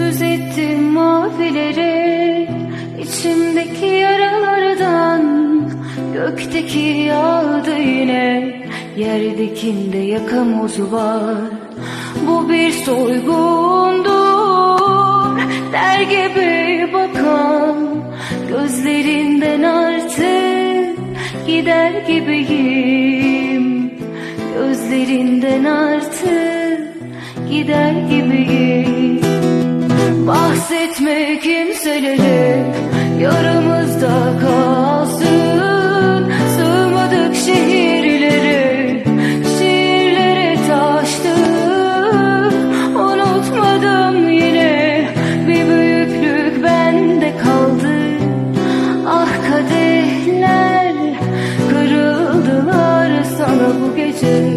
Söz ettim mavilere içimdeki yaralardan. Gökteki yağdı yine Yerdekinde yakamozu var? Bu bir soygundur Der gibi bakan. Gözlerinden artık Gider gibiyim. Gözlerinden artık Gider gibiyim. Hissetme kimseleri yaramızda kalsın. Sığmadık şehirleri şiirlere taştık. Unutmadım yine bir büyüklük bende kaldı. Ah kadehler kırıldılar sana bu gece.